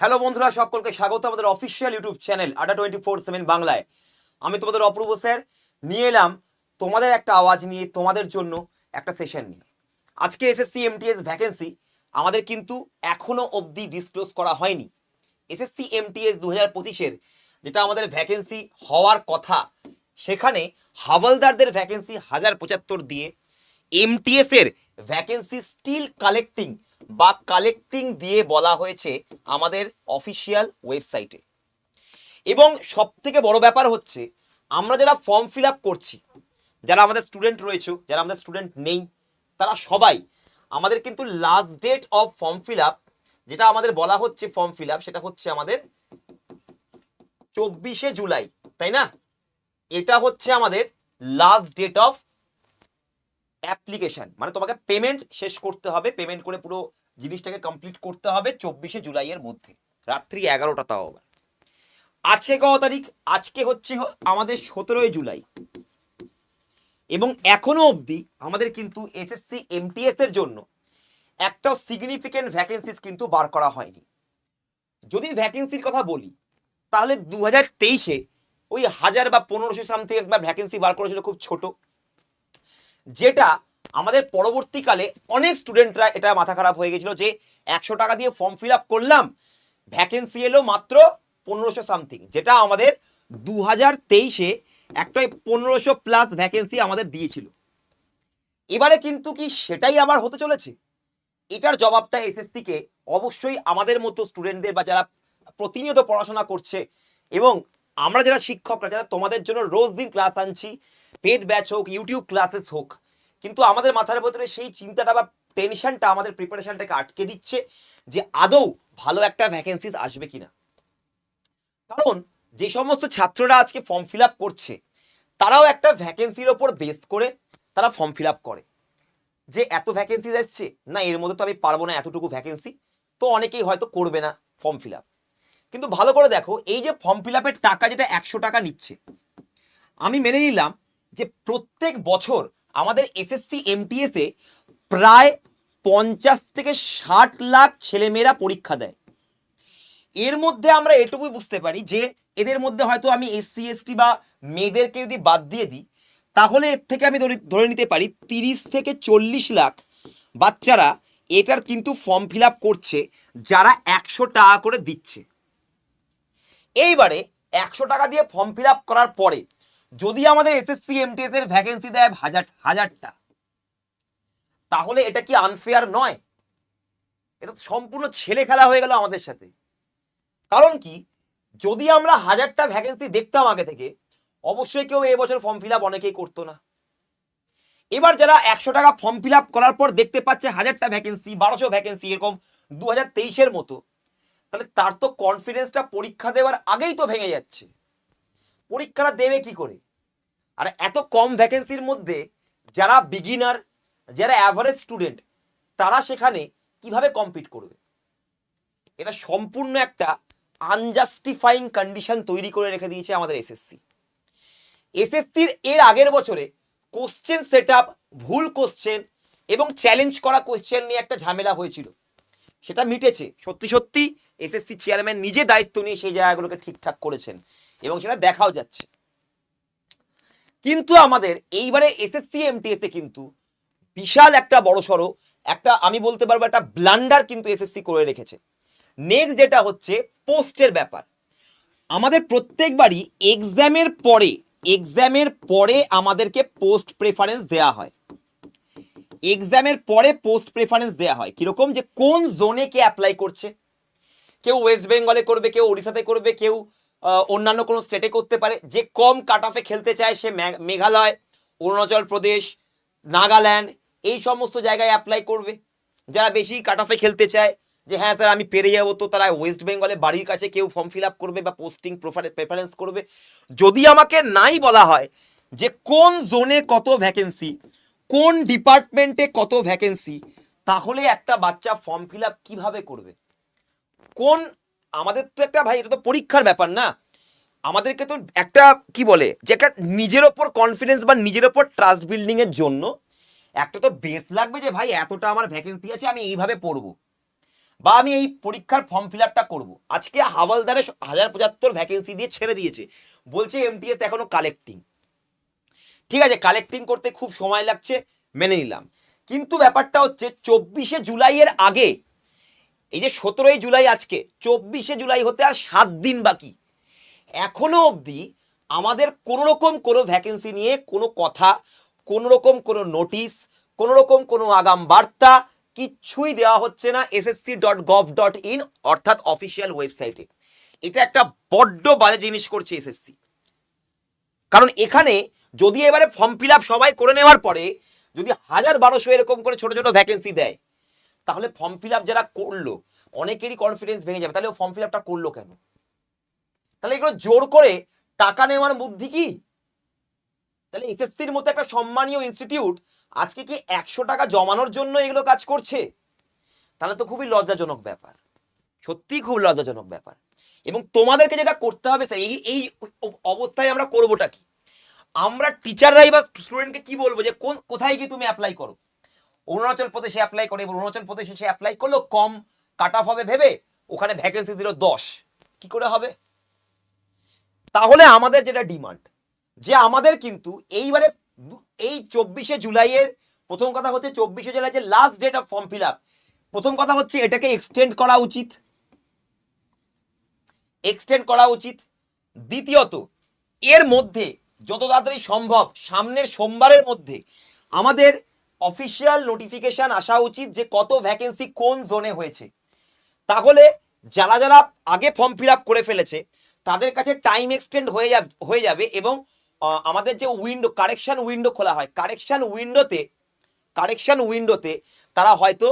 Hello বন্ধুরা, সকলকে স্বাগত আমাদের official YouTube channel Adda twenty four seven বাংলায়। আমি তোমাদের অপূর্ব স্যার নিয়ে এলাম তোমাদের একটা আওয়াজ নিয়ে, তোমাদের জন্য একটা সেশন নিয়ে। আজকে এসএসসি এমটিএস ভ্যাকেন্সি আমাদের কিন্তু এখনও অবধি ডিসক্লোজ করা হয়নি। এসএসসি এমটিএস দু হাজার পঁচিশের যেটা আমাদের ভ্যাকেন্সি হওয়ার কথা, সেখানে হাওলদারদের ভ্যাকেন্সি হাজার পঁচাত্তর দিয়ে এমটিএস এর ভ্যাকেন্সি স্টিল কালেক্টিং বা কালেক্টিং দিয়ে বলা হয়েছে আমাদের অফিসিয়াল ওয়েবসাইটে এবং সব থেকে বড় ব্যাপার হচ্ছে, আমরা যারা ফর্ম ফিল আপ করছি, যারা আমাদের স্টুডেন্ট রয়েছে, যারা আমাদের স্টুডেন্ট নেই, তারা সবাই আমাদের কিন্তু last date of form fill up যেটা আমাদের বলা হচ্ছে ফর্ম ফিল আপ সেটা হচ্ছে আমাদের চব্বিশে জুলাই, তাই না? এটা হচ্ছে আমাদের লাস্ট ডেট অফ অ্যাপ্লিকেশন মানে তোমাকে পেমেন্ট শেষ করতে হবে পেমেন্ট করে পুরো জিনিসটাকে কমপ্লিট করতে হবে চব্বিশে জুলাইয়ের মধ্যে। রাত্রি এগারোটা তাও আবার। আজকে কত তারিখ? আজকে হচ্ছে আমাদের সতেরোই জুলাই। এবং এখনও অবধি আমাদের কিন্তু এসএসসি এমটিএস এর জন্য একটাও সিগনিফিকেন্ট ভ্যাকেন্সিস কিন্তু বার করা হয়নি। যদি ভ্যাকেন্সির কথা বলি, তাহলে দু হাজার তেইশে ওই হাজার বা পনেরোশো সামথিং একবার ভ্যাকেন্সি বার করেছিল খুব ছোট। যেটা আমাদের পরবর্তীকালে অনেক স্টুডেন্টরা এটা মাথা খারাপ হয়ে গেছিল যে একশো টাকা দিয়ে ফর্ম ফিল আপ করলাম ভ্যাকেন্সি এলো মাত্র পনেরোশো সামথিং যেটা আমাদের দু হাজার তেইশে একটা পনেরোশো প্লাস ভ্যাকেন্সি আমাদের দিয়েছিল। এবারে কিন্তু কি সেটাই আবার হতে চলেছে? এটার জবাবটা এসএসসি কে অবশ্যই আমাদের মতো স্টুডেন্টদের বা যারা প্রতিনিয়ত পড়াশোনা করছে এবং আমরা যারা শিক্ষকরা, যারা তোমাদের জন্য রোজ দিন ক্লাস আনছি পেড ব্যাচ হোক ইউটিউব ক্লাসেস হোক কিন্তু আমাদের মাথার ভেতরে সেই চিন্তাটা বা টেনশনটা আমাদের প্রিপারেশনটাকে আটকে দিচ্ছে যে আদৌ ভালো একটা ভ্যাকেন্সিস আসবে কিনা। কারণ যে সমস্ত ছাত্ররা আজকে ফর্ম ফিল করছে, তারাও একটা ভ্যাকেন্সির ওপর বেস করে তারা ফর্ম ফিল করে। যে এত ভ্যাকেন্সি যাচ্ছে না, এর মধ্যে তো আমি পারব না এতটুকু ভ্যাকেন্সি তো অনেকেই হয়তো করবে না ফর্ম ফিল কিন্তু ভালো করে দেখো, এই যে ফর্ম ফিল টাকা যেটা একশো টাকা নিচ্ছে, আমি মেনে নিলাম যে প্রত্যেক বছর আমাদের এসএসসি এমটিএসে প্রায় পঞ্চাশ থেকে ষাট লাখ ছেলেমেয়েরা পরীক্ষা দেয়। এর মধ্যে আমরা এটুকুই বুঝতে পারি যে, এদের মধ্যে হয়তো আমি এসসি এসটি বা মেয়েদেরকে যদি বাদ দিয়ে দিই, তাহলে এর থেকে আমি ধরে- নিতে পারি তিরিশ থেকে চল্লিশ লাখ বাচ্চারা এটার কিন্তু ফর্ম ফিল করছে, যারা একশো টাকা করে দিচ্ছে। এইবারে একশো টাকা দিয়ে ফর্ম ফিল করার পরে যদি আমাদের এসএসসি এমটিএস এর ভ্যাকেন্সি দেয় হাজার, হাজারটা, তাহলে এটা কি আনফেয়ার নয়? এটা সম্পূর্ণ ছেলে খেলা হয়ে গেল আমাদের সাথে। কারণ কি? যদি আমরা হাজারটা ভ্যাকেন্সি দেখতাম আগে থেকে, অবশ্যই কেউ এবছর ফর্ম ফিল আপ অনেকেই করতো না। এবার যারা একশো টাকা ফর্ম ফিল আপ করার পর দেখতে পাচ্ছে হাজারটা ভ্যাকেন্সি বারোশো ভ্যাকেন্সি এরকম দু হাজার তেইশের মতো, তাহলে তার তো কনফিডেন্সটা পরীক্ষা দেওয়ার আগেই তো ভেঙে যাচ্ছে। পরীক্ষাটা দেবে কি করে? আর এত কম ভ্যাকেন্সির মধ্যে যারা বিগিনার যারা অ্যাভারেজ স্টুডেন্ট তারা সেখানে কীভাবে কম্পিট করবে? এটা সম্পূর্ণ একটা আনজাস্টিফাইং কন্ডিশন তৈরি করে রেখে দিয়েছে আমাদের এসএসসি এসএসসির এর আগের বছরে কোশ্চেন সেট ভুল কোশ্চেন এবং চ্যালেঞ্জ করা কোশ্চেন নিয়ে একটা ঝামেলা হয়েছিল। সেটা মিটেছে। সত্যি সত্যি এসএসসি চেয়ারম্যান নিজে দায়িত্ব নিয়ে সেই জায়গাগুলোকে ঠিকঠাক করেছেন এবং সেটা দেখাও যাচ্ছে। কিন্তু আমাদের এইবারে এসএসসি এমটিএসে কিন্তু বিশাল একটা বড় সড়ো, একটা আমি বলতে পারব একটা ব্লান্ডার কিন্তু এসএসসি করে রেখেছে। নেক্সট যেটা হচ্ছে পোস্টের ব্যাপার। আমাদের প্রত্যেকবারই এক্সামের পরে এক্সামের পরে আমাদেরকে পোস্ট প্রেফারেন্স দেওয়া হয়। এক্সামের পরে পোস্ট প্রেফারেন্স দেওয়া হয়। কীরকম যে কোন জোনে কে অ্যাপ্লাই করছে? কেউ ওয়েস্ট বেঙ্গলে করবে, কেউ ওড়িশাতে করবে, কেউ অন্যান্য কোনো স্টেটে করতে পারে। যে কম কাট অফে খেলতে চায় সে মেঘালয়, অরুণাচল প্রদেশ, নাগাল্যান্ড, এই সমস্ত জায়গায় অ্যাপ্লাই করবে। যারা বেশি কাট অফে খেলতে চায় যে হ্যাঁ স্যার আমি পেরে যাব, তো তারা ওয়েস্ট বেঙ্গলে বাড়ির কাছে কেউ ফর্ম ফিল আপ করবে বা পোস্টিং প্রেফারেন্স করবে। যদি আমাকে নাই বলা হয় যে, কোন জোনে কত ভ্যাকেন্সি কোন ডিপার্টমেন্টে কত ভ্যাকেন্সি তাহলে একটা বাচ্চা ফর্ম ফিল আপ কীভাবে করবে? কোন আমাদের তো একটা ভাই, এটা তো পরীক্ষার ব্যাপার না। আমাদেরকে তো একটা, কি বলে, যে একটা নিজের ওপর কনফিডেন্স বা নিজের ওপর ট্রাস্ট বিল্ডিং এর জন্য একটা তো বেস লাগবে যে, ভাই, এতটা আমার ভ্যাকেন্সি আছে, আমি এইভাবে পড়ব বা আমি এই পরীক্ষার ফর্ম ফিল আপটা করব। আজকে হাওয়ালদারে হাজার পঁচাত্তর ভ্যাকেন্সি দিয়ে ছেড়ে দিয়েছে। বলছে এমটিএস এখনও কালেক্টিং ঠিক আছে কালেক্টিং করতে খুব সময় লাগছে, মেনে নিলাম। কিন্তু ব্যাপারটা হচ্ছে, চব্বিশে জুলাইয়ের আগে এই যে সতেরোই জুলাই আজকে, চব্বিশে জুলাই হতে আর সাত দিন বাকি। এখনও অবধি আমাদের কোনো রকম কোনো ভ্যাকেন্সি নিয়ে কোনো কথা কোনো রকম কোনো নোটিশ কোনো রকম কোনো আগাম বার্তা কিচ্ছুই দেওয়া হচ্ছে না SSC dot gov dot in অর্থাৎ অফিসিয়াল ওয়েবসাইটে এটা একটা বড্ড বাজে জিনিস করছে এসএসসি। কারণ এখানে যদি এবারে ফর্ম ফিল সবাই করে নেওয়ার পরে যদি হাজার বারোশো এরকম করে ছোট ছোট ভ্যাকেন্সি দেয় তাহলে ফর্ম ফিল যারা করল, অনেকেরই কনফিডেন্স ভেঙে যাবে। তাহলে ও ফর্ম ফিল করল কেন? তাহলে এগুলো জোর করে টাকা নেওয়ার বুদ্ধি কি? তাহলে এসএসসির মতো একটা সম্মানীয় ইনস্টিটিউট আজকে কি একশো টাকা জমানোর জন্য এগুলো কাজ করছে? তাহলে তো খুবই লজ্জাজনক ব্যাপার। সত্যিই খুব লজ্জাজনক ব্যাপার। এবং তোমাদেরকে যেটা করতে হবে স্যার এই এই অবস্থায় আমরা করবোটা কি? আমরা টিচাররাই বা স্টুডেন্টকে কি বলব যে, কোন, কোথায় গিয়ে তুমি অ্যাপ্লাই করো? অরুণাচল প্রদেশে অ্যাপ্লাই করে এবং অরুণাচল প্রদেশে সে অ্যাপ্লাই করল, কম কাট অফ হবে ভেবে ওখানে ভ্যাকেন্সি দিল দশ। কি করে হবে? তাহলে আমাদের যেটা ডিমান্ড যে আমাদের কিন্তু এইবারে এই চব্বিশে জুলাইয়ের প্রথম কথা হচ্ছে চব্বিশে জুলাই যে last date of form fill up প্রথম কথা হচ্ছে এটাকে এক্সটেন্ড করা উচিত। এক্সটেন্ড করা উচিত। দ্বিতীয়ত, এর মধ্যে যত তাড়াতাড়ি সম্ভব, সামনের সোমবারের মধ্যে আমাদের অফিসিয়াল নোটিফিকেশন আসা উচিত যে কত ভ্যাকেন্সি কোন জোনে হয়েছে। তাহলে যারা যারা আগে ফর্ম ফিল করে ফেলেছে, তাদের কাছে টাইম এক্সটেন্ড হয়ে যাবে হয়ে যাবে এবং আমাদের যে উইন্ডো কারেকশন উইন্ডো খোলা হয় কারেকশন উইন্ডোতে কারেকশন উইন্ডোতে তারা হয়তো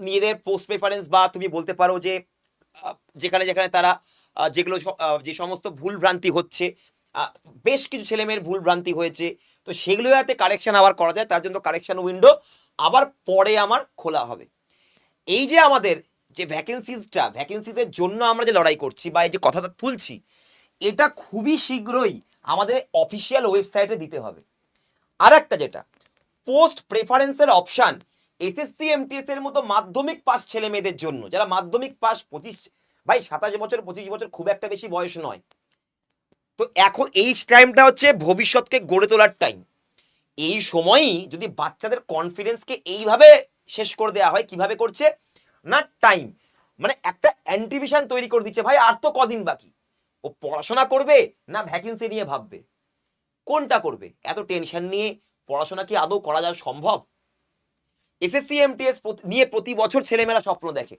নিজেদের পোস্ট প্রেফারেন্স বা তুমি বলতে পারো যে যেখানে যেখানে তারা যেগুলো যে সমস্ত ভুল ভ্রান্তি হচ্ছে বেশ কিছু ছেলেমেয়ের ভুল ভ্রান্তি হয়েছে তো সেগুলো যাতে কারেকশন আবার করা যায়, তার জন্য কারেকশান উইন্ডো আবার পরে আমার খোলা হবে। এই যে আমাদের যে ভ্যাকেন্সিসটা ভ্যাকেন্সিসের জন্য আমরা যে লড়াই করছি বা এই যে কথাটা তুলছি, এটা খুবই শীঘ্রই আমাদের অফিসিয়াল ওয়েবসাইটে দিতে হবে। আর একটা যেটা পোস্ট প্রেফারেন্সের অপশান এসএসসি এমটিএস এর মতো মাধ্যমিক পাস ছেলে মেয়েদের জন্য, যারা মাধ্যমিক পাস পঁচিশ, ভাই সাতাশ বছর, পঁচিশ বছর খুব একটা বেশি বয়স নয় তো এখন এই টাইমটা হচ্ছে ভবিষ্যৎকে গড়ে তোলার টাইম এই সময়ই যদি বাচ্চাদের কনফিডেন্সকে এইভাবে শেষ করে দেওয়া হয়, কীভাবে করছে? না টাইম মানে একটা অ্যান্টিভিশন তৈরি করে দিচ্ছে, ভাই, আর তো কদিন বাকি? ও পড়াশোনা করবে না ভ্যাকেন্সি নিয়ে ভাববে? কোনটা করবে? এত টেনশন নিয়ে পড়াশোনা কি আদৌ করা যাওয়া সম্ভব? এসএসসি এমটিএস নিয়ে প্রতি বছর ছেলেমেয়েরা স্বপ্ন দেখে।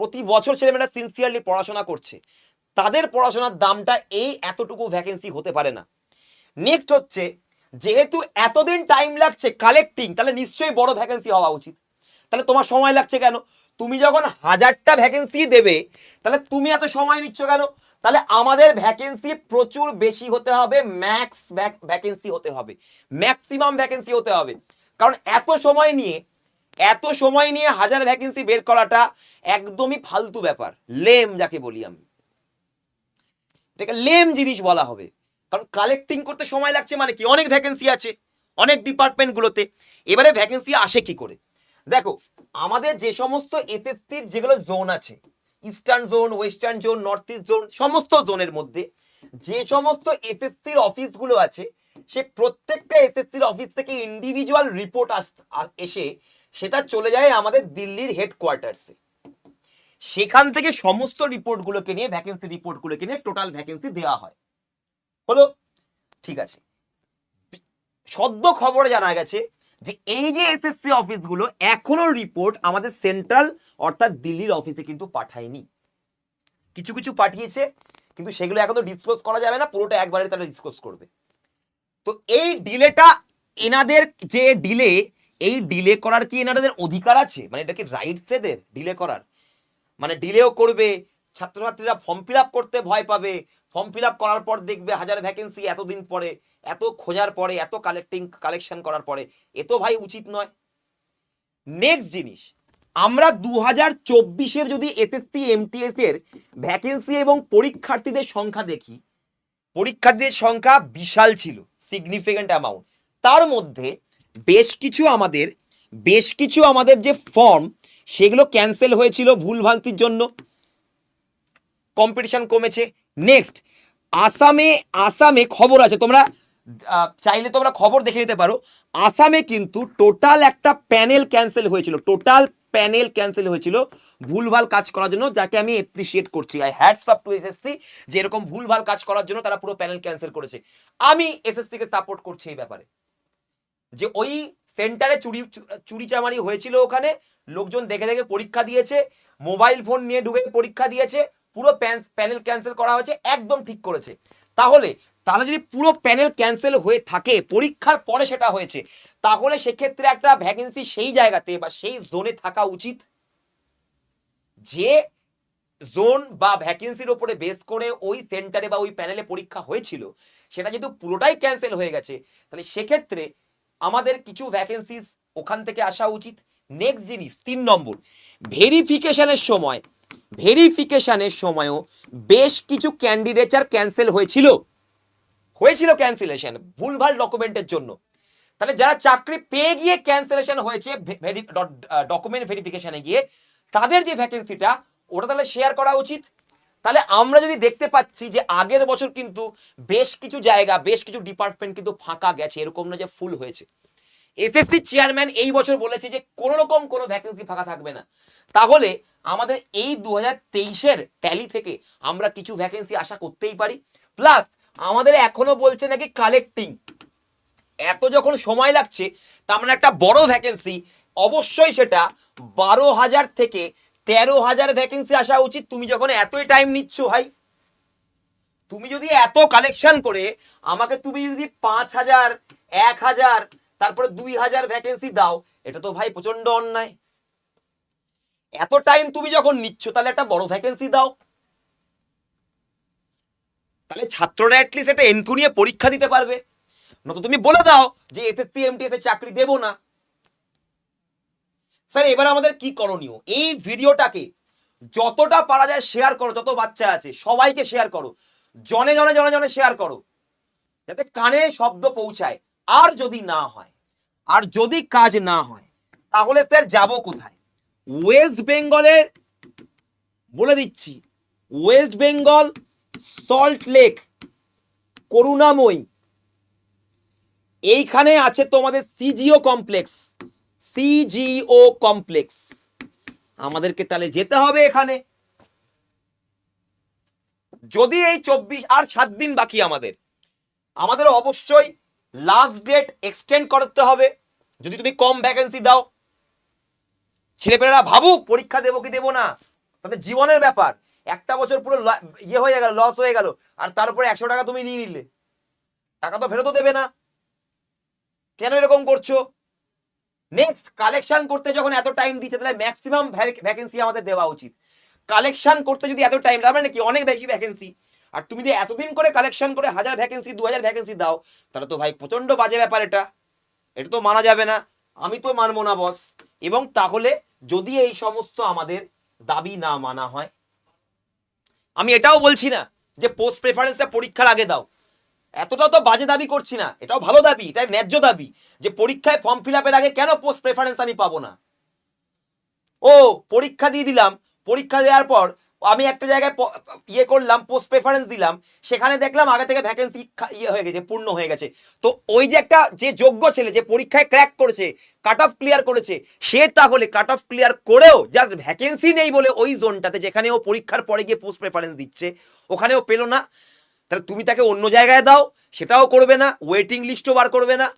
প্রতি বছর ছেলেমেয়েরা সিনসিয়ারলি পড়াশোনা করছে। তাদের পড়াশোনার দামটা এই এতটুকু ভ্যাকেন্সি হতে পারে না। নেক্সট হচ্ছে, যেহেতু এতদিন টাইম লাগছে কালেক্টিং তাহলে নিশ্চয়ই বড় ভ্যাকেন্সি হওয়া উচিত। তাহলে তোমার সময় লাগছে কেন? তুমি যখন হাজারটা ভ্যাকেন্সি দেবে, তাহলে তুমি এত সময় নিচ্ছ কেন? তাহলে আমাদের ভ্যাকেন্সি প্রচুর বেশি হতে হবে ম্যাক্স ভ্যাকেন্সি হতে হবে ম্যাক্সিমাম ভ্যাকেন্সি হতে হবে। কারণ এত সময় নিয়ে, এত সময় নিয়ে হাজার ভ্যাকেন্সি বের করাটা একদমই ফালতু ব্যাপার লেম যাকে বলি আমি। এটাকে লেম জিনিস বলা হবে। কারণ কালেক্টিং করতে সময় লাগছে মানে কি? অনেক ভ্যাকেন্সি আছে, অনেক ডিপার্টমেন্টগুলোতে এবারে ভ্যাকেন্সি আসে কি করে? দেখো, আমাদের যে সমস্ত এসএসসির যেগুলো জোন আছে eastern zone western zone north east zone সমস্ত জোনের মধ্যে যে সমস্ত এসএসসির অফিসগুলো আছে, সে প্রত্যেকটা এসএসসির অফিস থেকে ইন্ডিভিজুয়াল রিপোর্ট আস এসে সেটা চলে যায় আমাদের দিল্লির হেডকোয়ার্টার্সে সেখান থেকে সমস্ত রিপোর্টগুলোকে নিয়ে ভ্যাকেন্সি রিপোর্টগুলোকে নিয়ে টোটাল ভ্যাকেন্সি দেওয়া হয়। হলো? ঠিক আছে। সদ্য খবরে জানা গেছে যে এই যে এসএসসি অফিসগুলো এখনও রিপোর্ট আমাদের সেন্ট্রাল অর্থাৎ দিল্লির অফিসে কিন্তু পাঠায়নি। কিছু কিছু পাঠিয়েছে, কিন্তু সেগুলো এখনও ডিসক্লোজ করা যাবে না, পুরোটা একবারে তারা ডিসক্লোজ করবে। তো এই ডিলেটা এনাদের যে ডিলে এই ডিলে করার কি এনাদের অধিকার আছে? মানে এটা কি রাইটস এদের ডিলে করার? মানে ডিলেও করবে, ছাত্রছাত্রীরা ফর্ম ফিল করতে ভয় পাবে। ফর্ম ফিল করার পর দেখবে হাজার ভ্যাকেন্সি এতদিন পরে, এত খোঁজার পরে, এত কালেক্টিং কালেকশন করার পরে। এ তো ভাই উচিত নয়। নেক্সট জিনিস, আমরা দু হাজার চব্বিশের যদি এসএসসি এমটিএস এর ভ্যাকেন্সি এবং পরীক্ষার্থীদের সংখ্যা দেখি, পরীক্ষার্থীদের সংখ্যা বিশাল ছিল সিগনিফিক্যান্ট অ্যামাউন্ট তার মধ্যে বেশ কিছু আমাদের, বেশ কিছু আমাদের যে ফর্ম সেগুলো ক্যান্সেল হয়েছিল ভুলভ্রান্তির জন্য। কম্পিটিশন কমেছে। নেক্সট আসামে আসামে খবর আছে। তোমরা চাইলে তোমরা খবর দেখে নিতে পারো। আসামে কিন্তু টোটাল একটা প্যানেল ক্যান্সেল হয়েছিল। টোটাল প্যানেল ক্যান্সেল হয়েছিল ভুলভাল কাজ করার জন্য, যাকে আমি এপ্রিসিয়েট করছি। I heads up to SSC যে এরকম ভুলভাল কাজ করার জন্য তারা পুরো প্যানেল ক্যান্সেল করেছে। আমি এসএসসি কে সাপোর্ট করছি এই ব্যাপারে। যে ওই সেন্টারে চুরি চুরি চামারি হয়েছিল ওখানে, লোকজন দেখে দেখে পরীক্ষা দিয়েছে, মোবাইল ফোন নিয়ে ঢুকে পরীক্ষা দিয়েছে, পুরো প্যানেল ক্যান্সেল করা হয়েছে, একদম ঠিক করেছে। তাহলে তাহলে যদি পুরো প্যানেল ক্যান্সেল হয়ে থাকে, পরীক্ষার পরে সেটা হয়েছে, তাহলে সেক্ষেত্রে একটা ভ্যাকেন্সি সেই জায়গাতে বা সেই জোনে থাকা উচিত? যে জোন বা ভ্যাকেন্সির ওপরে বেস করে ওই সেন্টারে বা ওই প্যানেলে পরীক্ষা হয়েছিল, সেটা যেহেতু পুরোটাই ক্যান্সেল হয়ে গেছে, তাহলে সেক্ষেত্রে আমাদের কিছু ভ্যাকেন্সিস ওখান থেকে আসা উচিত। নেক্সট জিনিস, তিন নম্বর ভেরিফিকেশনের সময় ভেরিফিকেশনের সময়ও বেশ কিছু ক্যান্ডিডেচার ক্যান্সেল হয়েছিল। হয়েছিল ক্যান্সেলেশন ভুলভাল ডকুমেন্টের জন্য। তাহলে যারা চাকরি পেয়ে গিয়ে ক্যান্সেলেশন হয়েছে ডকুমেন্ট ভেরিফিকেশনে গিয়ে, তাদের যে ভ্যাকেন্সিটা ওটা তাহলে শেয়ার করা উচিত। তাহলে আমরা যদি দেখতে পাচ্ছি যে আগের বছর কিন্তু বেশ কিছু জায়গা, বেশ কিছু ডিপার্টমেন্ট কিন্তু ফাঁকা গেছে, এরকম না যে ফুল হয়েছে। এসএসসি চেয়ারম্যান এই বছর বলেছে যে কোনো রকম কোনো ভ্যাকেন্সি ফাঁকা থাকবে না। তাহলে আমাদের এই দু হাজার তেইশের ট্যালি থেকে আমরা কিছু ভ্যাকেন্সি আশা করতেই পারি। প্লাস আমাদের এখনও বলছে নাকি কালেক্টিং এত যখন সময় লাগছে, তার মানে একটা বড় ভ্যাকেন্সি অবশ্যই সেটা বারো হাজার থেকে তেরো হাজার ভ্যাকেন্সি আসা উচিত। তুমি যখন এতই টাইম নিচ্ছ, ভাই, তুমি যদি এত কালেকশন করে, আমাকে তুমি যদি পাঁচ হাজার, এক হাজার, তারপরে দুই হাজার ভ্যাকেন্সি দাও, এটা তো ভাই প্রচণ্ড অন্যায়। এত টাইম তুমি যখন নিচ্ছ, তাহলে একটা বড় ভ্যাকেন্সি দাও। তাহলে ছাত্ররা অ্যাটলিস্ট একটা এন্থু নিয়ে পরীক্ষা দিতে পারবে। নয়তো তুমি বলে দাও যে এসএসসি এমটিএস এর চাকরি দেবো না। স্যার, এবার আমাদের কি করণীয়? এই ভিডিওটাকে যতটা পারা যায় শেয়ার করো, যত বাচ্চা আছে, সবাইকে শেয়ার করো। জনে জনে জনে জনে শেয়ার করো। যাতে কানে শব্দ পৌঁছায়। আর যদি না হয়, আর যদি কাজ না হয়, তাহলে স্যার যাব কোথায়? ওয়েস্ট বেঙ্গলের বলে দিচ্ছি west Bengal salt lake Karunamoyee এইখানে আছে তোমাদের সিজিও কমপ্লেক্স সিজিও কমপ্লেক্স আমাদেরকে তাহলে যেতে হবে এখানে। যদি এই চব্বিশ আর সাত দিন বাকি আমাদের আমাদের অবশ্যই লাস্ট ডেট এক্সটেন্ড করতে হবে। যদি তুমি কম ভ্যাকেন্সি দাও, ছেলেপেলেরা ভাবুক, পরীক্ষা দেবো কি দেবো না, তাদের জীবনের ব্যাপার। একটা বছর পুরো ইয়ে হয়ে গেল লস হয়ে গেল, আর তার একশো টাকা তুমি নিয়ে নিলে। টাকা তো ফেরতও দেবে না। কেন এরকম করছ? নেক্সট কালেকশন করতে যখন এত টাইম দিচ্ছে, তাহলে ম্যাক্সিমাম ভ্যাকেন্সি আমাদের দেওয়া উচিত। কালেকশন করতে যদি এত টাইম তার মানে কি? অনেক বেশি ভ্যাকেন্সি আর তুমি যদি এতদিন করে কালেকশন করে হাজার ভ্যাকেন্সি দু হাজার ভ্যাকেন্সি দাও, তাহলে তো ভাই প্রচণ্ড বাজে ব্যাপার এটা। এটা তো মানা যাবে না। আমি তো মানবো না বস এবং তাহলে যদি এই সমস্ত আমাদের দাবি না মানা হয়, আমি এটাও বলছি না যে পোস্ট প্রেফারেন্সটা পরীক্ষার আগে দাও। এতটাও তো বাজে দাবি করছি না। এটাও ভালো দাবি, এটাই ন্যায্য দাবি যে পরীক্ষায় ফর্ম ফিল আপের আগে কেন পোস্ট প্রেফারেন্স আমি পাবো না? ও, পরীক্ষা দিয়ে দিলাম, পরীক্ষা দেওয়ার পর আমি একটা জায়গায় ইয়ে করলাম পোস্ট প্রেফারেন্স দিলাম, সেখানে দেখলাম আগে থেকে ভ্যাকেন্সি ইয়ে হয়ে গেছে, পূর্ণ হয়ে গেছে। তো ওই যে একটা যে যোগ্য ছেলে যে পরীক্ষায় ক্র্যাক করেছে কাট অফ ক্লিয়ার করেছে, সে তাহলে কাট অফ ক্লিয়ার করেও জাস্ট ভ্যাকেন্সি নেই বলে ওই জোনটাতে যেখানে ও পরীক্ষার পরে গিয়ে পোস্ট প্রেফারেন্স দিচ্ছে ওখানেও পেল না। তাহলে তুমি তাকে অন্য জায়গায় দাও, সেটাও করবে না ওয়েটিং লিস্টও বার করবে না।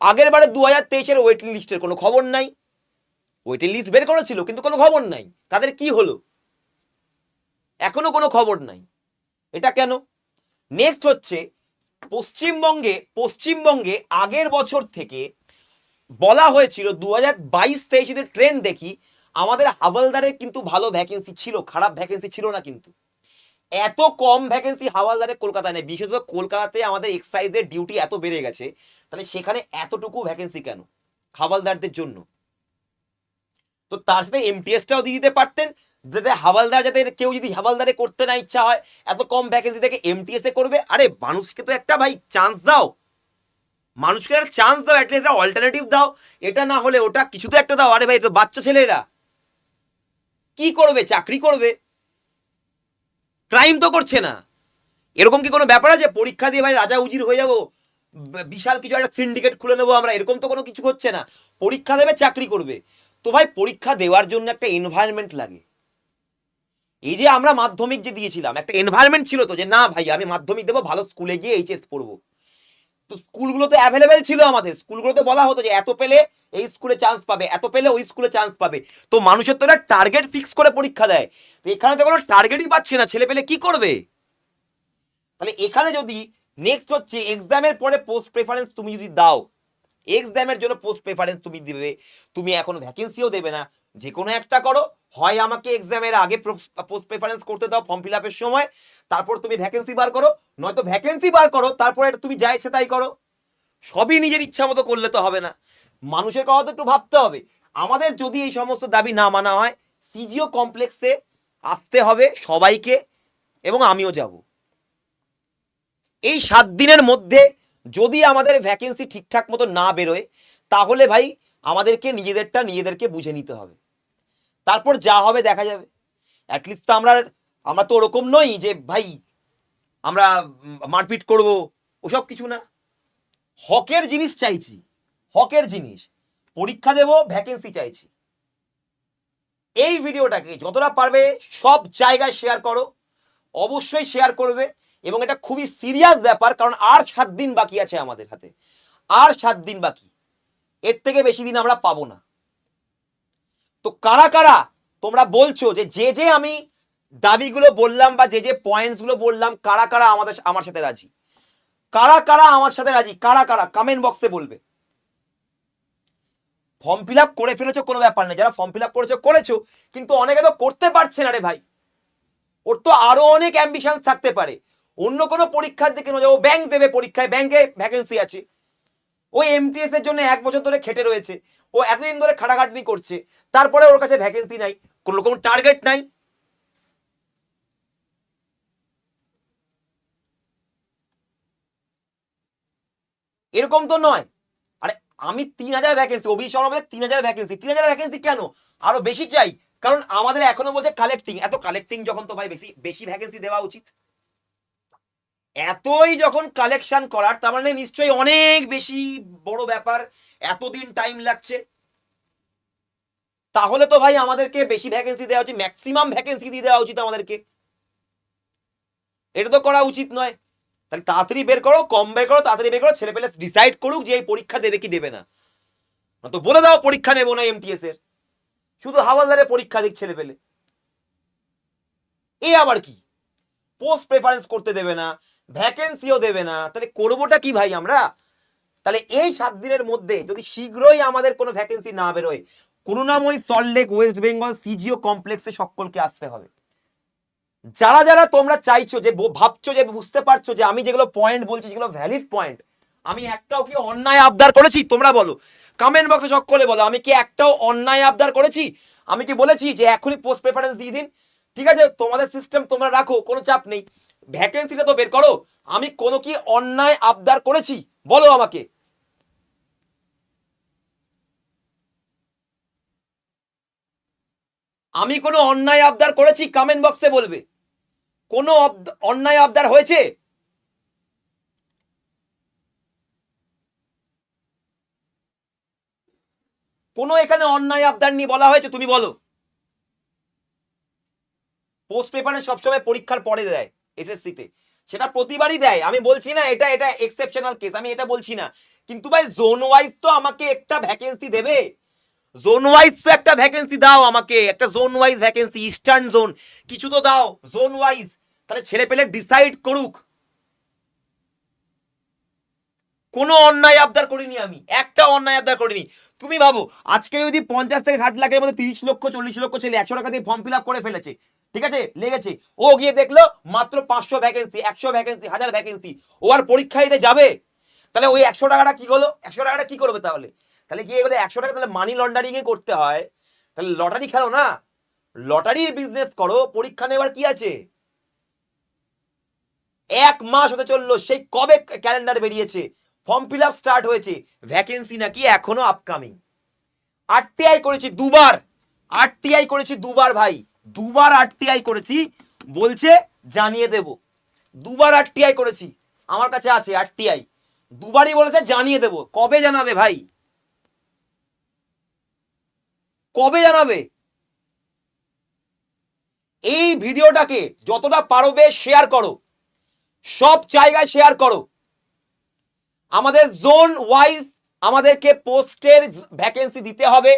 আগের বারে দু হাজার তেইশের ওয়েটিং লিস্টের কোনো খবর নাই। ওয়েটিং লিস্ট বের করেছিল, কিন্তু কোনো খবর নাই। তাদের কি হলো? এখনও কোনো খবর নাই। এটা কেন? নেক্সট হচ্ছে, পশ্চিমবঙ্গে পশ্চিমবঙ্গে আগের বছর থেকে বলা হয়েছিল দু হাজার বাইশ তেইশ যদি ট্রেন্ড দেখি, আমাদের হাওলদারের কিন্তু ভালো ভ্যাকেন্সি ছিল, খারাপ ভ্যাকেন্সি ছিল না কিন্তু। এত কম ভ্যাকেন্সি হাওলদারের কলকাতায় নেই। বিশেষত কলকাতাতে আমাদের এক্সাইজের ডিউটি এত বেড়ে গেছে, তাহলে সেখানে এতটুকু ভ্যাকেন্সি কেন? হাওলদারদের জন্য। তো তার সাথে এমটিএসটাও দিয়ে দিতে পারতেন। যাতে হাওয়ালদার যাতে কেউ যদি হাওলদারে করতে না ইচ্ছা হয়, এত কম ভ্যাকেন্সি থেকে এমটিএস করবে। আরে মানুষকে তো একটা ভাই চান্স দাও। মানুষকে একটা চান্স দাও অ্যাটলিস্ট অল্টারনেটিভ দাও। এটা না হলে ওটা কিছু তো একটা দাও। আরে ভাই তো বাচ্চা ছেলেরা। কি করবে? চাকরি করবে? ক্রাইম তো করছে না। এরকম কি কোনো ব্যাপার আছে? পরীক্ষা দিয়ে ভাই রাজা উজির হয়ে যাব বিশাল কিছু একটা সিন্ডিকেট খুলে নেব আমরা, এরকম তো কোনো কিছু হচ্ছে না। পরীক্ষা দেবে, চাকরি করবে। তো ভাই পরীক্ষা দেওয়ার জন্য একটা এনভায়রনমেন্ট লাগে। এই যে আমরা মাধ্যমিক যে দিয়েছিলাম, একটা এনভায়রনমেন্ট ছিল তো যে, না ভাই, আমি মাধ্যমিক দেবো, ভালো স্কুলে গিয়ে এইচএস পড়ব। তো স্কুলগুলো তো অ্যাভেলেবেল ছিল আমাদের। স্কুলগুলোতে বলা হতো যে এত পেলে এই স্কুলে চান্স পাবে, এত পেলে ওই স্কুলে চান্স পাবে। তো মানুষের তো টার্গেট ফিক্স করে পরীক্ষা দেয়। তো এখানে তো কোনো টার্গেটই পাচ্ছে না, ছেলে পেলে কি করবে? তাহলে এখানে যদি নেক্সট হচ্ছে এক্সামের পরে পোস্ট প্রেফারেন্স তুমি যদি দাও এক্সামের জন্য পোস্ট প্রেফারেন্স তুমি দিবে, তুমি এখন ভ্যাকেন্সিও দেবে না যে কোনো একটা করো। হয় আমাকে এক্সামের আগে পোস্ট প্রেফারেন্স করতে দাও ফর্ম ফিল আপের সময়, তারপর তুমি ভ্যাকেন্সি বার করো, নয়তো ভ্যাকেন্সি বার করো, তারপরে তুমি যা ইচ্ছে তাই করো। সবই নিজের ইচ্ছা মতো করলে তো হবে না। মানুষের কথা তো একটু ভাবতে হবে। আমাদের যদি এই সমস্ত দাবি না মানা হয়, সিজিও কমপ্লেক্সে আসতে হবে সবাইকে এবং আমিও যাব। এই সাত দিনের মধ্যে যদি আমাদের ভ্যাকেন্সি ঠিকঠাক মতো না বেরোয়, তাহলে ভাই আমাদেরকে নিজেদেরটা নিজেদেরকে বুঝে নিতে হবে। তারপর যা হবে দেখা যাবে। অ্যাটলিস্ট তো আমরা আমরা তো ওরকম নই যে, ভাই, আমরা মারপিট করব। ওসব কিছু না। হকের জিনিস চাইছি, হকের জিনিস। পরীক্ষা দেব ভ্যাকেন্সি চাইছি। এই ভিডিওটাকে যতটা পারবে সব জায়গায় শেয়ার করো। অবশ্যই শেয়ার করবে এবং এটা খুবই সিরিয়াস ব্যাপার, কারণ আর সাত দিন বাকি আছে আমাদের হাতে। আর সাত দিন বাকি। এর থেকে বেশি দিন আমরা পাবো না। তো কারা কারা? তোমরা বলছো যে যে যে আমি দাবিগুলো বললাম বা যে যে পয়েন্টসগুলো বললাম, কারা কারা আমাদের আমার সাথে রাজি? কারা কারা আমার সাথে রাজি? কারা কারা? কমেন্ট বক্সে বলবে। ফর্ম ফিল আপ করে ফেলেছো কোনো ব্যাপার নেই। যারা ফর্ম ফিল আপ করেছ করেছ, কিন্তু অনেকে তো করতে পারছে না রে ভাই। ওর তো আরও অনেক অ্যাম্বিশন থাকতে পারে। অন্য কোনো পরীক্ষার দিকে নয় ও ব্যাংক দেবে পরীক্ষায় ব্যাংকে ভ্যাকেন্সি আছে। ও এমটিএস এর জন্য এক বছর ধরে খেটে রয়েছে। ও এতদিন ধরে খাটাখাটনি করছে। তারপরে ওর কাছে ভ্যাকেন্সি নাই, কোনো রকম টার্গেট নাই। এরকম তো নয়। আরে, আমি তিন হাজার ভ্যাকেন্সি অভিষেক শর্মা তিন হাজার ভ্যাকেন্সি তিন হাজার ভ্যাকেন্সি কেন? আরও বেশি চাই। কারণ আমাদের এখনও বলছে কালেক্টিং এত কালেক্টিং যখন তো ভাই বেশি বেশি ভ্যাকেন্সি দেওয়া উচিত। এতই যখন কালেকশন করার, তার মানে নিশ্চয়ই অনেক বেশি বড় ব্যাপার, এতদিন টাইম লাগছে। তাহলে তো ভাই আমাদেরকে বেশি ভ্যাকেন্সি দেওয়া উচিত ম্যাক্সিমাম ভ্যাকেন্সি দিয়ে দেওয়া উচিত আমাদেরকে। এটা তো করা উচিত নয়। তাহলে তাড়াতাড়ি বের করো, কম বের করো, তাড়াতাড়ি বের করো, ছেলে পেলে ডিসাইড করুক যে এই পরীক্ষা দেবে কি দেবে না। তো বলে দাও পরীক্ষা নেব না এমটিএস এর। শুধু হাওয়ালদারে পরীক্ষা দিক ছেলে পেলে। এ আবার কি? পোস্ট প্রেফারেন্স করতে দেবে না। ভ্যাকেন্সিও দেবে না। তাহলে করবোটা কি ভাই আমরা? তাহলে এই সাত দিনের মধ্যে যদি শীঘ্রই আমাদের কোনো ভ্যাকেন্সি না বেরোয়, Karunamoyee salt lake west Bengal CGO কমপ্লেক্সে সকলকে আসতে হবে। যারা যারা তোমরা চাইছো যে ভাবছ যে বুঝতে পারছ যে আমি যেগুলো পয়েন্ট বলছি, যেগুলো ভ্যালিড পয়েন্ট আমি একটাও কি অন্যায় আবদার করেছি? তোমরা বলো। কমেন্ট বক্সে সকলে বলো, আমি কি একটাও অন্যায় আবদার করেছি? আমি কি বলেছি যে এখনই পোস্ট প্রেফারেন্স দিয়ে দিন। ঠিক আছে? তোমাদের সিস্টেম তোমরা রাখো, কোনো চাপ নেই। ভ্যাকেন্সিটা তো বের করো। আমি কোনো কি অন্যায় আবদার করেছি? বলো আমাকে। আমি কোনো অন্যায় আবদার করেছি? কমেন্ট বক্সে বলবে। কোনো অন্যায় আবদার হয়েছে? কোনো এখানে অন্যায় আবদার নিয়ে বলা হয়েছে? তুমি বলো। পোস্ট পেপারে সবসময় পরীক্ষার পরে দেয়। এসএসসিতে সেটা প্রতিবারই দেয়। আমি বলছি না, এটা এটা এক্সেপশনাল কেস আমি এটা বলছি না। কিন্তু ভাই জোন ওয়াইজ তো আমাকে একটা ভ্যাকেন্সি দেবে। জোন ওয়াইজ তো একটা ভ্যাকেন্সি দাও আমাকে। একটা zone wise vacancy eastern zone কিছু তো দাও জোন ওয়াইজ তাহলে ছেলে পেলে ডিসাইড করুক। কোনো অন্যায় আবদার করিনি আমি। একটা অন্যায় আবদার করিনি। তুমি ভাবো, আজকে যদি পঞ্চাশ থেকে ষাট লাখের মধ্যে তিরিশ লক্ষ, চল্লিশ লক্ষ ছেলে একশো টাকা দিয়ে ফর্ম ফিল আপ করে ফেলেছে ঠিক আছে? লেগেছে। ও গিয়ে দেখল মাত্র পাঁচশো ভ্যাকেন্সি একশো ভ্যাকেন্সি হাজার ভ্যাকেন্সি ও আর পরীক্ষা দিতে যাবে, তাহলে ওই একশো টাকাটা কি করল? একশো টাকাটা কি করবে তাহলে? তাহলে গিয়ে বলে একশো টাকা তাহলে মানি লন্ডারিং এ করতে হয়। তাহলে লটারি খেলো না? লটারির বিজনেস করো, পরীক্ষা নেওয়ার কি আছে? এক মাস হতে চলল, সেই কবে ক্যালেন্ডার বেরিয়েছে? ফর্ম ফিল আপ স্টার্ট হয়েছে। ভ্যাকেন্সি নাকি এখনও আপকামিং আরটিআই করেছি দুবার। আরটিআই করেছি দুবার ভাই। দুবার আরটিআই করেছি, বলছে জানিয়ে দেব। দুবার আরটিআই করেছি, আমার কাছে আছে আরটিআই দুবারই বলেছে জানিয়ে দেব। কবে জানাবে ভাই? কবে জানাবে? এই ভিডিওটাকে যতটা পারবে শেয়ার করো। সব জায়গায় শেয়ার করো। আমাদের জোন ওয়াইজ আমাদেরকে পোস্টের ভ্যাকেন্সি দিতে হবে।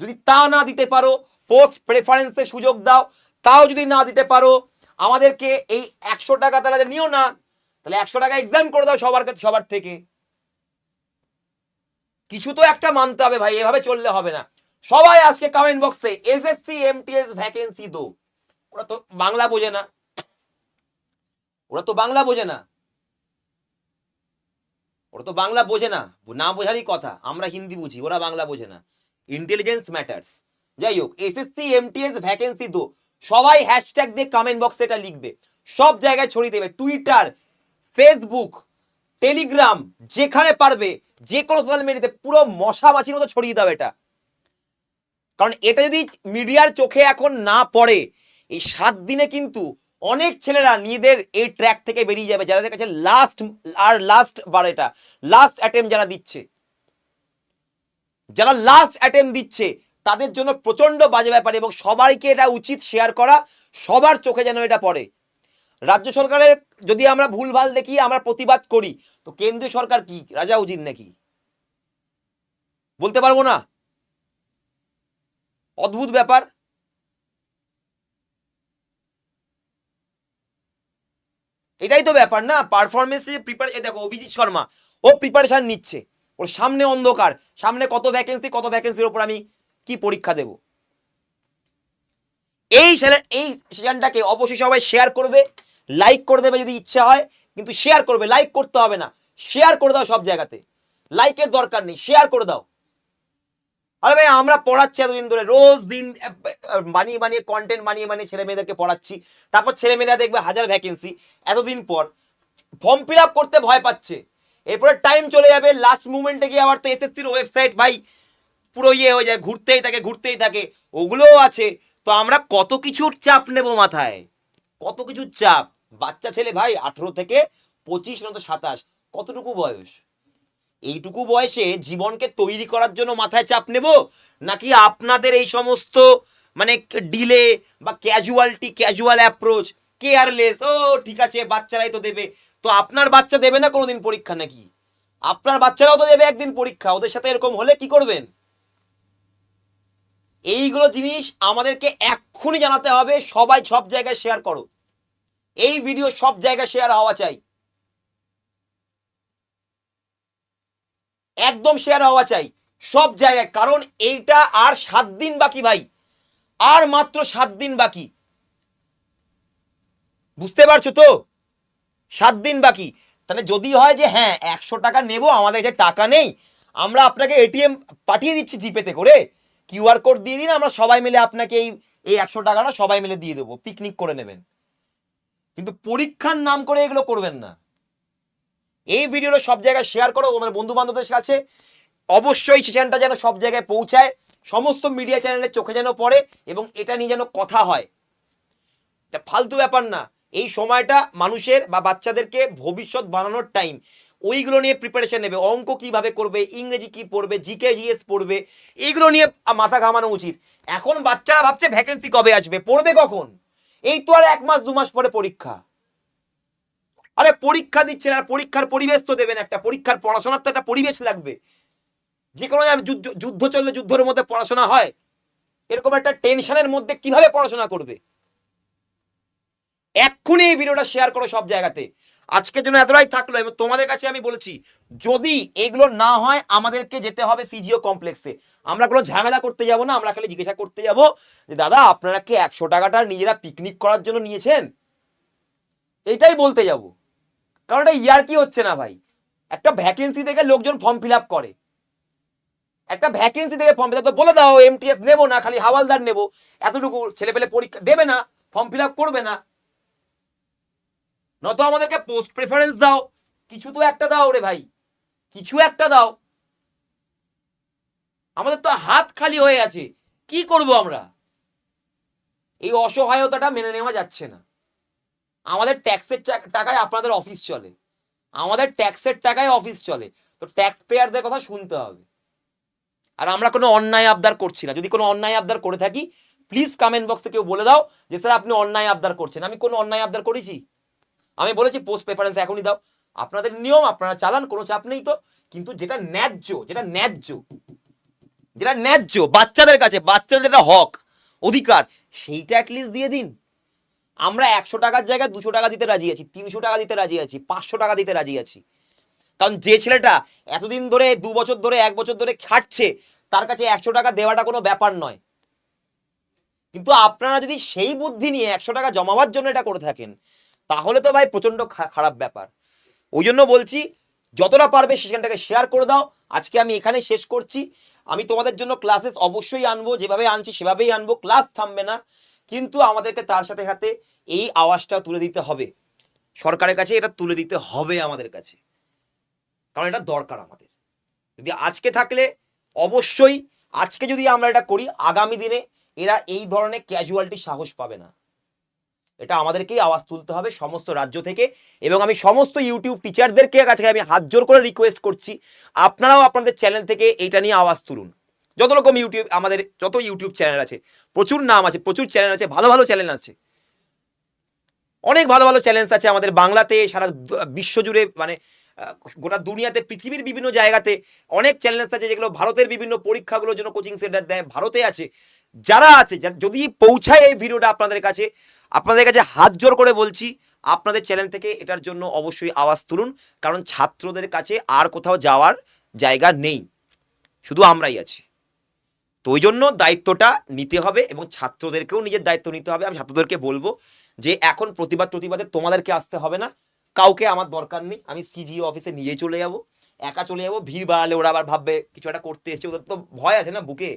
যদি তা না দিতে পারো পোস্ট প্রেফারেন্সে সুযোগ দাও, তাও যদি না দিতে পারো, আমাদেরকে এই একশো টাকা তাহলে নিও না, তাহলে একশো টাকা এক্সাম করে দাও সবার কাছে, সবার থেকে। কিছু তো একটা মানতে হবে ভাই, এভাবে চললে হবে না। সবাই আজকে কমেন্ট বক্সে S S SSC MTS vacancy দো। ওরা তো বাংলা বোঝে না। ওরা তো বাংলা বোঝে না। ওরা তো বাংলা বোঝে না। না বোঝারই কথা, আমরা হিন্দি বুঝি, ওরা বাংলা বোঝে না। ইন্টেলিজেন্স ম্যাটার্স যাই হোক এসএসসি এমটিএস ভ্যাকেন্সি দো। সবাই হ্যাশট্যাগ দিয়ে কমেন্ট বক্সে এটা লিখবে। সব জায়গায় ছড়িয়ে দেবে। টুইটার ফেসবুক টেলিগ্রাম যেখানে পারবে, যে কোনো সোশ্যাল মিডিয়াতে পুরো মশা মাছির মতো ছড়িয়ে দাও এটা। কারণ এটা যদি মিডিয়ার চোখে এখন না পড়ে, এই সাত দিনে কিন্তু অনেক ছেলেরা নিজেদের এই ট্র্যাক থেকে বেরিয়ে যাবে, যাদের কাছে লাস্ট আর লাস্ট বার এটা লাস্ট অ্যাটেম্প যারা দিচ্ছে। যারা লাস্ট অ্যাটেম্প দিচ্ছে, তাদের জন্য প্রচণ্ড বাজে ব্যাপার এবং সবাইকে এটা উচিত শেয়ার করা, সবার চোখে যেন এটা পড়ে। রাজ্য সরকারের যদি আমরা ভুলভাল দেখি, আমরা প্রতিবাদ করি, তো কেন্দ্রীয় সরকার কি? রাজা উজির নাকি? বলতে পারব না? অদ্ভুত ব্যাপার। এটাই তো ব্যাপার না? পারফরমেন্সে প্রিপার দেখো, অভিজিৎ শর্মা, ও প্রিপারেশন নিচ্ছে। ওর সামনে অন্ধকার। সামনে কত ভ্যাকেন্সি কত ভ্যাকেন্সির ওপর আমি কি পরীক্ষা দেব? এই এই সেশনটাকে অবশ্যই সবাই শেয়ার করবে লাইক করে দেবে যদি ইচ্ছা হয়, কিন্তু শেয়ার করবে। লাইক করতে হবে না। শেয়ার করে দাও সব জায়গাতে। লাইকের দরকার নেই। শেয়ার করে দাও। আরে ভাই, আমরা পড়াচ্ছি এতদিন ধরে। রোজ দিন বানিয়ে বানিয়ে কন্টেন্ট বানিয়ে বানিয়ে ছেলে মেয়েদেরকে পড়াচ্ছি। তারপর ছেলে মেয়েরা দেখবে হাজার ভ্যাকেন্সি এতদিন পর। ফর্ম ফিল আপ করতে ভয় পাচ্ছে। এরপরে টাইম চলে যাবে লাস্ট মুমেন্টে গিয়ে আবার তো এস এসএসসির ওয়েবসাইট ভাই পুরো ইয়ে হয়ে যায়, ঘুরতেই থাকে ঘুরতেই থাকে, ওগুলোও আছে। তো আমরা কত কিছুর চাপ নেব মাথায়? কত কিছুর চাপ? বাচ্চা ছেলে ভাই, আঠেরো থেকে পঁচিশ, নয়তো সাতাশ, কতটুকু বয়স? এইটুকু বয়সে জীবনকে তৈরি করার জন্য মাথায় চাপ নেব? নাকি আপনাদের এই সমস্ত মানে ডিলে বা ক্যাজুয়ালিটি ক্যাজুয়াল অ্যাপ্রোচ কেয়ারলেস ও, ঠিক আছে, বাচ্চারাই তো দেবে। তো আপনার বাচ্চা দেবে না কোনোদিন পরীক্ষা নাকি? আপনার বাচ্চারাও তো দেবে একদিন পরীক্ষা, ওদের সাথে এরকম হলে কি করবেন? এইগুলো জিনিস আমাদেরকে এক্ষুনি জানাতে হবে, সবাই সব জায়গায় শেয়ার করো। এই ভিডিও সব জায়গায় শেয়ার হওয়া চাই। একদম শেয়ার হওয়া চাই, সব জায়গায়, কারণ এইটা আর সাত দিন বাকি ভাই, আর মাত্র সাত দিন বাকি। বুঝতে পারছ তো? সাত দিন বাকি। তাহলে যদি হয় যে হ্যাঁ একশো টাকা নেব, আমাদের কাছে টাকা নেই, আমরা আপনাকে এটিএম পাঠিয়ে দিচ্ছি জিপেতে করে। কিউআর কোড দিয়ে দিন, আমরা সবাই মিলে আপনাকে এই এই একশো টাকাটা সবাই মিলে দিয়ে দেবো, পিকনিক করে নেবেন। কিন্তু পরীক্ষার নাম করে এগুলো করবেন না। এই ভিডিওটা সব জায়গায় শেয়ার করো তোমার বন্ধু বান্ধবদের কাছে। অবশ্যই সেশনটা যেন সব জায়গায় পৌঁছায়, সমস্ত মিডিয়া চ্যানেলের চোখে যেন পড়ে এবং এটা নিয়ে যেন কথা হয়। এটা ফালতু ব্যাপার না। এই সময়টা মানুষের বা বাচ্চাদেরকে ভবিষ্যৎ বানানোর টাইম ওইগুলো নিয়ে প্রিপারেশন নেবে। অঙ্ক কীভাবে করবে, ইংরেজি কি পড়বে জিকে জিএস পড়বে এইগুলো নিয়ে মাথা ঘামানো উচিত। এখন বাচ্চারা ভাবছে ভ্যাকেন্সি কবে আসবে, পড়বে কখন? এই তো আর এক মাস, দু মাস পরে পরীক্ষা। আরে পরীক্ষা দিচ্ছেন আর পরীক্ষার পরিবেশ তো দেবেন একটা, পরীক্ষার পড়াশোনার তো একটা পরিবেশ লাগবে। যে কোনো যুদ্ধ চললে যুদ্ধের মধ্যে পড়াশোনা হয়। এরকম একটা টেনশনের মধ্যে কীভাবে পড়াশোনা করবে? এক্ষুনি এই ভিডিওটা শেয়ার করো সব জায়গাতে। আজকের জন্য এতটাই থাকল এবং তোমাদের কাছে আমি বলেছি, যদি এগুলো না হয়, আমাদেরকে যেতে হবে সিজিও কমপ্লেক্সে আমরা কোনো ঝামেলা করতে যাব না, আমরা খালি জিজ্ঞাসা করতে যাব যে, দাদা, আপনারা কি একশো টাকাটা নিজেরা পিকনিক করার জন্য নিয়েছেন? এটাই বলতে যাব। কারণ এটা ইয়ার কি হচ্ছে না ভাই? একটা ভ্যাকেন্সি থেকে লোকজন ফর্ম ফিল আপ করে। একটা ভ্যাকেন্সি থেকে ফর্ম ফিল আপ বলে দাও এমটিএস নেব না, খালি হাওয়ালদার নেব। এতটুকু ছেলে পেলে পরীক্ষা দেবে না ফর্ম ফিল আপ করবে না। নয়তো আমাদেরকে পোস্ট প্রেফারেন্স দাও। কিছু তো একটা দাও রে ভাই। কিছু একটা দাও। আমাদের তো হাত খালি হয়ে আছে। কি করব আমরা? এই অসহায়তাটা মেনে নেওয়া যাচ্ছে না। আমাদের ট্যাক্সের টাকায় আপনাদের অফিস চলে। আমাদের ট্যাক্সের টাকায় অফিস চলে। তো ট্যাক্স পেয়ারদের কথা শুনতে হবে। আর আমরা কোনো অন্যায় আবদার করছি না। যদি কোনো অন্যায় আবদার করে থাকি প্লিজ কমেন্ট বক্সে কেউ বলে দাও যে, স্যার, আপনি অন্যায় আবদার করছেন। আমি কোনো অন্যায় আবদার করেছি? আমি বলেছি পোস্ট প্রেফারেন্স এখনই দাও। আপনাদের নিয়ম, আপনারা চালান, কোনো চাপ নেই তো। কিন্তু যেটা ন্যায্য যেটা ন্যায্য যেটা ন্যায্য, বাচ্চাদের কাছে, বাচ্চাদের যেটা হক, অধিকার, সেইটা অ্যাটলিস্ট দিয়ে দিন। আমরা একশো টাকার জায়গায় দুশো টাকা দিতে রাজি আছি, তিনশো টাকা দিতে রাজি আছি, পাঁচশো টাকা দিতে রাজি আছি। কারণ যে ছেলেটা এতদিন ধরে, দু বছর ধরে, এক বছর ধরে খাটছে, তার কাছে একশো টাকা দেওয়াটা কোনো ব্যাপার নয়। কিন্তু আপনারা যদি সেই বুদ্ধি নিয়ে একশো টাকা জমাবার জন্য এটা করে থাকেন তাহলে তো ভাই প্রচণ্ড খারাপ ব্যাপার। ওই জন্য বলছি, যতটা পারবে সেখানটাকে শেয়ার করে দাও। আজকে আমি এখানে শেষ করছি। আমি তোমাদের জন্য ক্লাসেস অবশ্যই আনব, যেভাবে আনছি সেভাবেই আনব ক্লাস থামবে না। কিন্তু আমাদেরকে তার সাথে সাথে এই আওয়াজটা তুলে দিতে হবে। সরকারের কাছে এটা তুলে দিতে হবে আমাদের কাছে। কারণ এটা দরকার আমাদের। যদি আজকে থাকলে অবশ্যই, আজকে যদি আমরা এটা করি, আগামী দিনে এরা এই ধরনের ক্যাজুয়ালিটি সাহস পাবে না। এটা আমাদেরকেই আওয়াজ তুলতে হবে সমস্ত রাজ্য থেকে। এবং আমি সমস্ত ইউটিউব টিচারদেরকে কাছে আমি হাত জোর করে রিকোয়েস্ট করছি, আপনারাও আপনাদের চ্যানেল থেকে এইটা নিয়ে আওয়াজ তুলুন। যত রকম ইউটিউব, আমাদের যত ইউটিউব চ্যানেল আছে, প্রচুর নাম আছে, প্রচুর চ্যানেল আছে, ভালো ভালো চ্যানেল আছে। অনেক ভালো ভালো চ্যালেঞ্জ আছে আমাদের বাংলাতে, সারা বিশ্বজুড়ে মানে গোটা দুনিয়াতে, পৃথিবীর বিভিন্ন জায়গাতে অনেক চ্যালেঞ্জ আছে যেগুলো ভারতের বিভিন্ন পরীক্ষাগুলোর জন্য কোচিং সেন্টার দেয়, ভারতে আছে। যারা আছে যদি পৌঁছায় এই ভিডিওটা আপনাদের কাছে আপনাদের কাছে হাত জোর করে বলছি, আপনাদের চ্যানেল থেকে এটার জন্য অবশ্যই আওয়াজ তুলুন, কারণ ছাত্রদের কাছে আর কোথাও যাওয়ার জায়গা নেই। শুধু আমরাই আছি। তো ওই জন্য দায়িত্বটা নিতে হবে এবং ছাত্রদেরকেও নিজের দায়িত্ব নিতে হবে। আমি ছাত্রদেরকে বলব যে এখন প্রতিবাদ প্রতিবাদে তোমাদেরকে আসতে হবে না। কাউকে আমার দরকার নেই। আমি সিজিও অফিসে নিজেই চলে যাব। একা চলে যাব। ভিড় বাড়ালে ওরা আবার ভাববে, কিছু একটা করতে এসেছে। ওদের তো ভয় আছে না বুকে?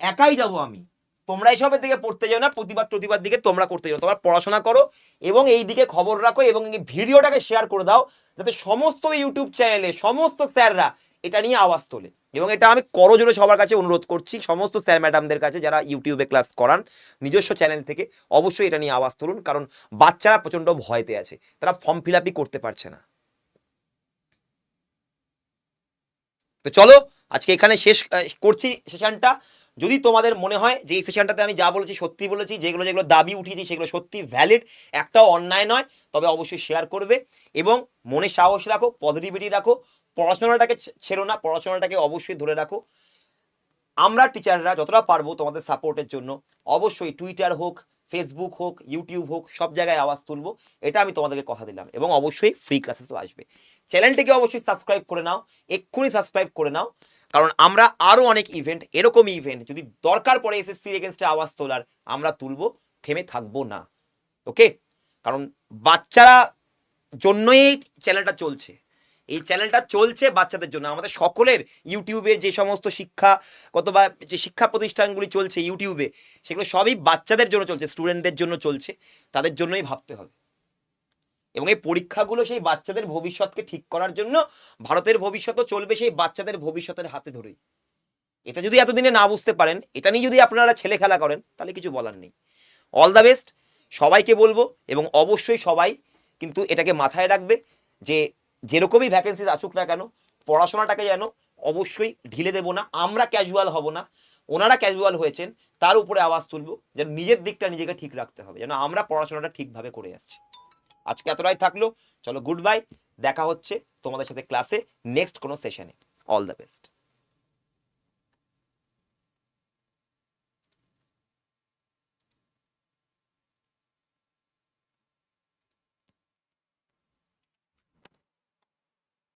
একাই যাব আমি। তোমরা এইসবের দিকে পড়তে যাও না, প্রতিবাদ প্রতিবাদ দিকে তোমরা করতে যাও তোমরা পড়াশোনা করো এবং এই দিকে খবর রাখো এবং এই ভিডিওটাকে শেয়ার করে দাও, যাতে সমস্ত ইউটিউব চ্যানেলে, সমস্ত স্যাররা এটা নিয়ে আওয়াজ তোলে। এবং এটা আমি করজোরে সবার কাছে অনুরোধ করছি, সমস্ত স্যার ম্যাডামদের কাছে যারা ইউটিউবে ক্লাস করান, নিজস্ব চ্যানেল থেকে অবশ্যই এটা নিয়ে আওয়াজ তুলুন, কারণ বাচ্চারা প্রচণ্ড ভয়তে আছে, তারা ফর্ম ফিল করতে পারছে না। তো চলো, আজকে এখানে শেষ করছি সেশনটা। যদি তোমাদের মনে হয় যে এই সেশনটাতে আমি যা বলেছি সত্যি বলেছি, যেগুলো যেগুলো দাবি উঠিয়েছি সেগুলো সত্যি ভ্যালিড একটাও অন্যায় নয়, তবে অবশ্যই শেয়ার করবে এবং মনে সাহস রাখো পজিটিভিটি রাখো, পড়াশোনাটাকে ছেড়ো না, পড়াশোনাটাকে অবশ্যই ধরে রাখো। আমরা টিচাররা যতটা পারব তোমাদের সাপোর্টের জন্য, অবশ্যই টুইটার হোক ফেসবুক হোক ইউটিউব হোক, সব জায়গায় আওয়াজ তুলবো, এটা আমি তোমাদেরকে কথা দিলাম এবং অবশ্যই ফ্রি ক্লাসেসও আসবে। চ্যানেলটিকে অবশ্যই সাবস্ক্রাইব করে নাও, এক্ষুনি সাবস্ক্রাইব করে নাও, কারণ আমরা আরও অনেক ইভেন্ট এরকমই ইভেন্ট যদি দরকার পড়ে এসএসসির এগেনস্টে আওয়াজ তোলার, আমরা তুলবো, থেমে থাকব না ওকে কারণ বাচ্চারা জন্যই চ্যানেলটা চলছে, এই চ্যানেলটা চলছে বাচ্চাদের জন্য, আমাদের সকলের ইউটিউবের যে সমস্ত শিক্ষাগত বা যে শিক্ষা প্রতিষ্ঠানগুলি চলছে ইউটিউবে, সেগুলো সবই বাচ্চাদের জন্য চলছে স্টুডেন্টদের জন্য চলছে, তাদের জন্যই ভাবতে হবে। এবং এই পরীক্ষাগুলো সেই বাচ্চাদের ভবিষ্যৎকে ঠিক করার জন্য ভারতের ভবিষ্যৎও চলবে সেই বাচ্চাদের ভবিষ্যতের হাতে ধরেই। এটা যদি এতদিনে না বুঝতে পারেন, এটা নিয়ে যদি আপনারা ছেলে খেলা করেন, তাহলে কিছু বলার নেই। অল দ্য বেস্ট সবাইকে বলব এবং অবশ্যই সবাই কিন্তু এটাকে মাথায় রাখবে যে যেরকমই ভ্যাকেন্সি আসুক না কেন, পড়াশোনাটাকে যেন অবশ্যই ঢিলে দেবো না, আমরা ক্যাজুয়াল হব না। ওনারা ক্যাজুয়াল হয়েছেন, তার উপরে আওয়াজ তুলবো, যেন নিজের দিকটা নিজেকে ঠিক রাখতে হবে, যেন আমরা পড়াশোনাটা ঠিকভাবে করে আসছি। আজকে এতটাই থাকল। চলো গুড বাই দেখা হচ্ছে তোমাদের সাথে ক্লাসে নেক্সট কোনো সেশনে অল দ্য বেস্ট